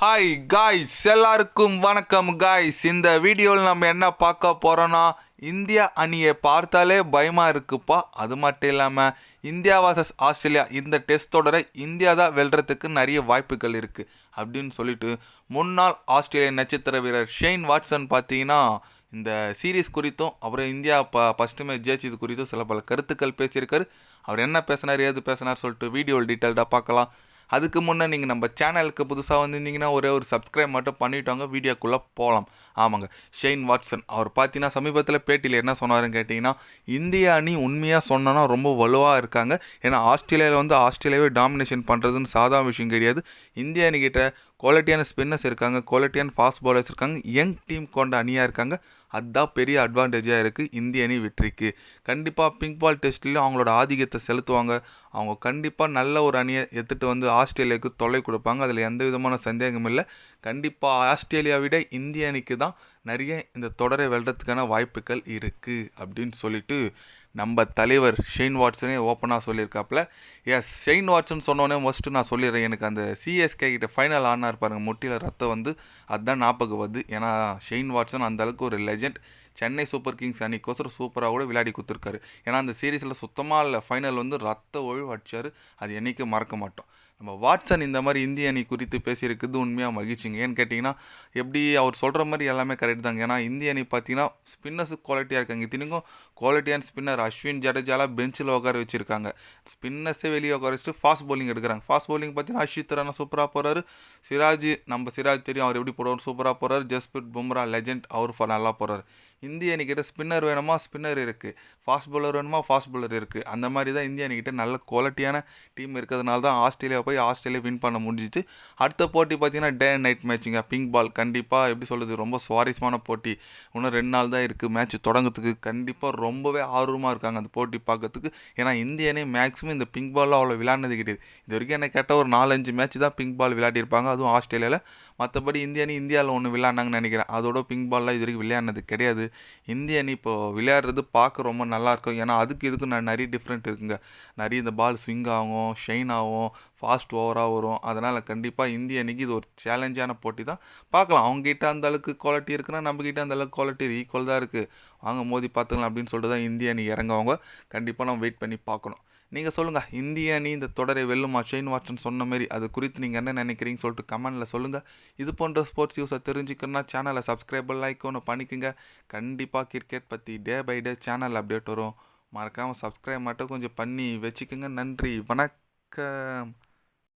Hi guys எல்லாருக்கும் வணக்கம் guys இந்த வீடியோவில் நம்ம என்ன பார்க்க போகிறோன்னா இந்தியா அணியை பார்த்தாலே பயமாக இருக்குப்பா. அது மட்டும் இல்லாமல் இந்தியா வாசஸ் ஆஸ்திரேலியா இந்த டெஸ்ட் தொடரை இந்தியா தான் வெல்றதுக்கு நிறைய வாய்ப்புகள் இருக்குது அப்படின்னு சொல்லிட்டு முன்னாள் ஆஸ்திரேலிய நட்சத்திர வீரர் ஷெயின் வாட்சன் பார்த்தீங்கன்னா இந்த சீரீஸ் குறித்தும் அப்புறம் இந்தியா ப ஃபஸ்ட்டு மேட்ச் ஜெயிச்சது குறித்தும் சில பல கருத்துக்கள் பேசியிருக்காரு. அவர் என்ன பேசினார் ஏது பேசினார் சொல்லிட்டு வீடியோவில் டீட்டெயில்டாக பார்க்கலாம். அதுக்கு முன்னே நீங்கள் நம்ம சேனலுக்கு புதுசாக வந்திருந்தீங்கன்னா ஒரே ஒரு சப்ஸ்கிரைப் மட்டும் பண்ணிட்டோங்க. வீடியோக்குள்ளே போகலாம் ஆமாங்க. ஷெயின் வாட்சன் அவர் பார்த்தீங்கன்னா சமீபத்தில் பேட்டியில் என்ன சொன்னாருன்னு கேட்டிங்கன்னா இந்திய அணி உண்மையாக சொன்னோன்னா ரொம்ப வலுவாக இருக்காங்க. ஏன்னா ஆஸ்திரேலியாவில் வந்து ஆஸ்திரேலியாவே டாமினேஷன் பண்ணுறதுன்னு சாதா விஷயம் கிடையாது. இந்திய அணிக்கிட்ட குவாலிட்டியான ஸ்பின்னர்ஸ் இருக்காங்க. குவாலிட்டியான ஃபாஸ்ட் பாலர்ஸ் இருக்காங்க. யங் டீம் கொண்ட அணியாக இருக்காங்க. அதுதான் பெரிய அட்வான்டேஜாக இருக்குது இந்திய அணி வெற்றிக்கு. கண்டிப்பாக பிங்க் பால் டெஸ்ட்லேயும் அவங்களோட ஆதிக்கத்தை செலுத்துவாங்க. அவங்க கண்டிப்பாக நல்ல ஒரு அணியை எடுத்துகிட்டு வந்து ஆஸ்திரேலியாவுக்கு தொலை கொடுப்பாங்க. அதில் எந்த விதமான சந்தேகமும் இல்லை. கண்டிப்பாக ஆஸ்திரேலியா விட இந்திய அணிக்கு தான் நிறைய இந்த தொடரை வெல்றதுக்கான வாய்ப்புகள் இருக்குது அப்படின்னு சொல்லிட்டு நம்ம தலைவர் ஷெயின் வாட்சனே ஓப்பனாக சொல்லியிருக்காப்புல. எஸ் ஷெயின் வாட்ஸன் சொன்னோன்னே ஃபஸ்ட்டு நான் சொல்லிடுறேன். எனக்கு அந்த சிஎஸ்கே கிட்ட ஃபைனல் ஆனார் பாருங்கள் முட்டியில் ரத்தம் வந்து அதுதான் ஞாபகம் வருது. ஏன்னா ஷெயின் வாட்சன் அந்த அளவுக்கு ஒரு லெஜெண்ட் சென்னை சூப்பர் கிங்ஸ் அணிக்கோசரம் சூப்பராக கூட விளையாடி கொடுத்துருக்காரு. ஏன்னா அந்த சீரீஸில் சுத்தமாக இல்லை. ஃபைனல் வந்து ரத்த ஒழிவு அடித்தார் அது என்றைக்கும் மறக்க மாட்டோம். நம்ம வாட்சன் இந்த மாதிரி இந்திய அணி குறித்து பேசியிருக்குது உண்மையாக மகிழ்ச்சிங்க. ஏன்னு கேட்டிங்கன்னா எப்படி அவர் சொல்கிற மாதிரி எல்லாமே கரெக்ட் தாங்க. ஏன்னா இந்திய அணி பார்த்தீங்கன்னா ஸ்பின்னர்ஸு குவாலிட்டியாக இருக்காங்க. இத்தினிக்கும் குவாலிட்டியான ஸ்பின்னர் அஸ்வின் ஜடேஜாலாம் பெஞ்சில் உட்கார வச்சுருக்காங்க. ஸ்பின்னர்ஸே வெளியே உட்கார வச்சுட்டு ஃபாஸ்ட் பவுலிங் எடுக்கிறாங்க. ஃபாஸ்ட் bowling பார்த்தீங்கன்னா அஷித் ரானா சூப்பராக போகிறாரு சிராஜ் நம்ம சிராஜ் தெரியும் அவர் எப்படி போடுவார் சூப்பராக போகிறாரு ஜஸ்பிரிட் பும்ரா லெஜெண்ட் அவர் நல்லா போகிறார் இந்திய அணிக்கிட்ட ஸ்பின்னர் வேணுமா? ஸ்பின்னர் இருக்குது ஃபாஸ்ட் பவுலர் வேணுமா? ஃபாஸ்ட் பவுலர் இருக்குது அந்த மாதிரி தான் இந்திய அணிக்கிட்ட நல்ல குவாலிட்டியான டீம் இருக்கிறதுனால தான் ஆஸ்திரேலியா போய் ஆஸ்திரேலியா வின் பண்ண முடிஞ்சிச்சு. அடுத்த போட்டி பார்த்தீங்கன்னா டே அண்ட் நைட் மேட்சிங்க பிங்க் பால் கண்டிப்பாக எப்படி சொல்கிறது ரொம்ப சுவாரஸ்யமான போட்டி. இன்னும் ரெண்டு நாள் தான் இருக்குது மேட்ச் தொடங்கிறதுக்கு கண்டிப்பாக ரொம்பவே ஆர்வமாக இருக்காங்க அந்த போட்டி பார்க்கறதுக்கு. ஏன்னா இந்திய அணி மேக்ஸிமம் இந்த பிங்க் பாலில் அவ்வளோ விளையாடினது கிடையாது. இது வரைக்கும் என்ன கேட்டால் ஒரு நாலஞ்சு மேட்ச் தான் பிங்க் பால் விளையாடிருப்பாங்க. அதுவும் ஆஸ்திரேலியாவில் மற்றபடி இந்திய அணி இந்தியாவில் ஒன்று விளையாடினாங்கன்னு நினைக்கிறேன். அதோட பிங்க் பால்லாம் இது வரைக்கும் விளையாடினது கிடையாது. இந்திய அணி இப்போது விளையாடுறது பார்க்க ரொம்ப நல்லாயிருக்கும் ஏன்னா அதுக்கு இதுக்கு நான் நிறைய டிஃப்ரெண்ட் இருக்குங்க. நிறைய இந்த பால் ஸ்விங் ஆகும் ஷைன் ஆகும் ஃபாஸ்ட் ஓவராக வரும். அதனால் கண்டிப்பாக இந்திய அணிக்கு இது ஒரு சேலஞ்சான போட்டி தான். பார்க்கலாம். அவங்ககிட்ட அந்த அளவுக்கு குவாலிட்டி இருக்குன்னா நம்மக்கிட்ட அந்த அளவுக்கு குவாலிட்டி ஈக்குவல் தான் இருக்குது வாங்க மோதி பார்த்துக்கலாம் அப்படின்னு சொல்லிட்டு தான் இந்திய அணி இறங்குவாங்க. கண்டிப்பாக நம்ம வெயிட் பண்ணி பார்க்கணும். நீங்கள் சொல்லுங்கள் இந்திய அணி இந்த தொடரை வெல்லுமா? ஷெயின் வாட்சன் சொன்ன மாதிரி அது குறித்து நீங்கள் என்ன நினைக்கிறீங்க சொல்லிட்டு கமெண்டில் சொல்லுங்கள் இது போன்ற ஸ்போர்ட்ஸ் நியூஸை தெரிஞ்சுக்கணும்னா சேனலை சப்ஸ்கிரைப் லைக் ஒன்று பண்ணிக்கோங்க. கண்டிப்பாக கிரிக்கெட் பற்றி day by day channel update வரும். மறக்காமல் சப்ஸ்கிரைப் மட்டும் கொஞ்சம் பண்ணி வச்சுக்கோங்க. நன்றி வணக்கம்.